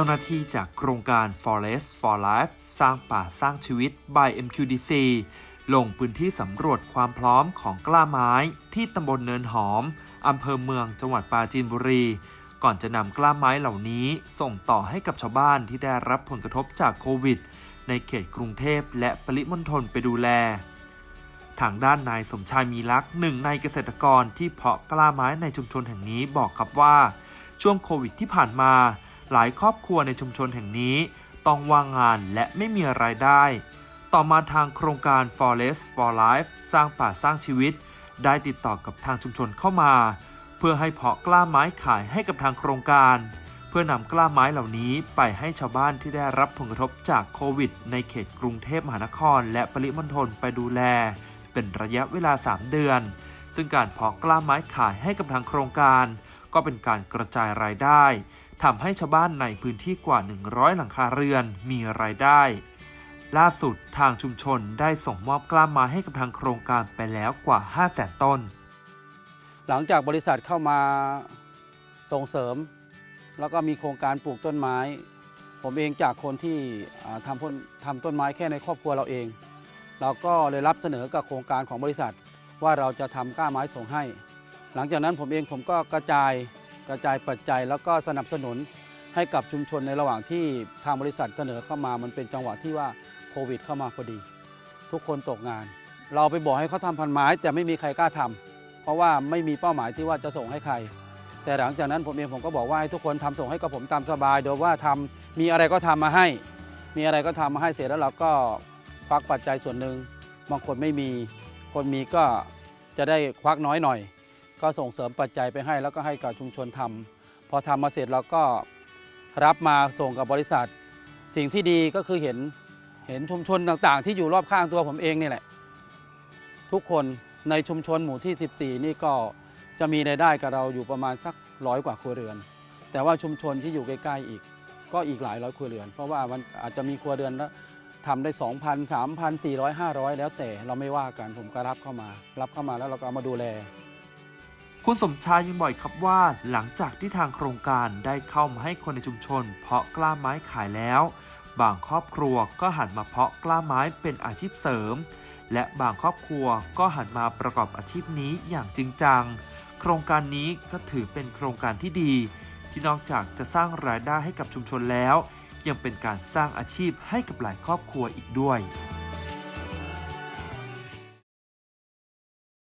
จ้าหน้าที่จากโครงการ Forest for Life สร้างป่าสร้างชีวิต by MQDC ลงพื้นที่สำรวจความพร้อมของกล้าไม้ ที่ตำบลเนินหอม อำเภอเมืองจังหวัดปราจีนบุรี ก่อนจะนำกล้าไม้เหล่านี้ส่งต่อให้กับชาวบ้านที่ได้รับผลกระทบจากโควิด ในเขตกรุงเทพและปริมณฑลไปดูแล ทางด้านนายสมชายมีลักษ์หนึ่งในเกษตรกรที่เพาะกล้าไม้ในชุมชนแห่งนี้บอกครับว่า ช่วงโควิดที่ผ่านมา หลายครอบครัวในชุมชนแห่งนี้ต้องว่างงานและไม่มีรายได้ ต่อมาทางโครงการ Forest for Life สร้างป่าสร้างชีวิต ได้ติดต่อกับทางชุมชนเข้ามา เพื่อให้เพาะกล้าไม้ขายให้กับทางโครงการ เพื่อนำกล้าไม้เหล่านี้ไปให้ชาวบ้านที่ได้รับผลกระทบจากโควิด ในเขตกรุงเทพมหานคร และปริมณฑลไปดูแล เป็นระยะเวลา 3 เดือน ซึ่งการเพาะกล้าไม้ขายให้กับทางโครงการ ก็เป็นการกระจายรายได้ ทำให้ชาวบ้านในพื้นที่กว่า 100 หลังคาเรือนมีรายได้ ล่าสุดทางชุมชนได้ส่งมอบกล้าไม้ให้กับทางโครงการไปแล้วกว่า 5 0 0 0 0ต้น หลังจากบริษัทเข้ามาส่งเสริม แล้วก็มีโครงการปลูกต้นไม้ ผมเองจากคนที่ทำต้นทำต้นไม้แค่ในครอบครัวเราเอง เราก็เลยรับเสนอกับโครงการของบริษัทว่าเราจะทำกล้าไม้ส่งให้ หลังจากนั้นผมเองผมก็กระจาย กระจายปัจจัยแล้วก็สนับสนุนให้กับชุมชนในระหว่างที่ทางบริษัทเสนอเข้ามา มันเป็นจังหวะที่ว่าโควิด เข้ามาพอดี ทุกคนตกงาน เราไปบอกให้เขาทำพันไม้ แต่ไม่มีใครกล้าทำเพราะว่าไม่มีเป้าหมายที่ว่าจะส่งให้ใคร แต่หลังจากนั้นผมเองผมก็บอกว่าให้ทุกคนทำส่งให้กับผมตามสบาย โดยว่าทำมีอะไรก็ทำมาให้ มีอะไรก็ทำมาให้เสร็จแล้วเราก็ควักปัจจัยส่วนหนึ่งบางคนไม่มีคนมีก็จะได้ควักน้อยหน่อย ก็ส่งเสริมปัจจัยไปให้ แล้วก็ให้กับชุมชนทำพอทำมาเสร็จเราก็รับมาส่งกับบริษัท สิ่งที่ดีก็คือเห็นเห็นชุมชนต่างๆ ที่อยู่รอบข้างตัวผมเองนี่แหละ ทุกคนในชุมชนหมู่ที่ 14 นี่ก็จะมีรายได้กับเราอยู่ประมาณสักร้อยกว่าครัวเรือน แต่ว่าชุมชนที่อยู่ใกล้ๆอีก ก็อีกหลายร้อยครัวเรือน เพราะว่ามันอาจจะมีครัวเรือนละทำได้ 2,000 3,000 400 500 แล้วแต่เราไม่ว่ากันผมก็รับเข้ามา รับเข้ามาแล้วเราก็เอามาดูแล คุณสมชายยังบอกอีกครับว่าหลังจากที่ทางโครงการได้เข้ามาให้คนในชุมชน เพาะกล้าไม้ขายแล้ว บางครอบครัวก็หันมาเพาะกล้าไม้เป็นอาชีพเสริม และบางครอบครัวก็หันมาประกอบอาชีพนี้อย่างจริงจัง โครงการนี้ก็ถือเป็นโครงการที่ดี ที่นอกจากจะสร้างรายได้ให้กับชุมชนแล้ว ยังเป็นการสร้างอาชีพให้กับหลายครอบครัวอีกด้วย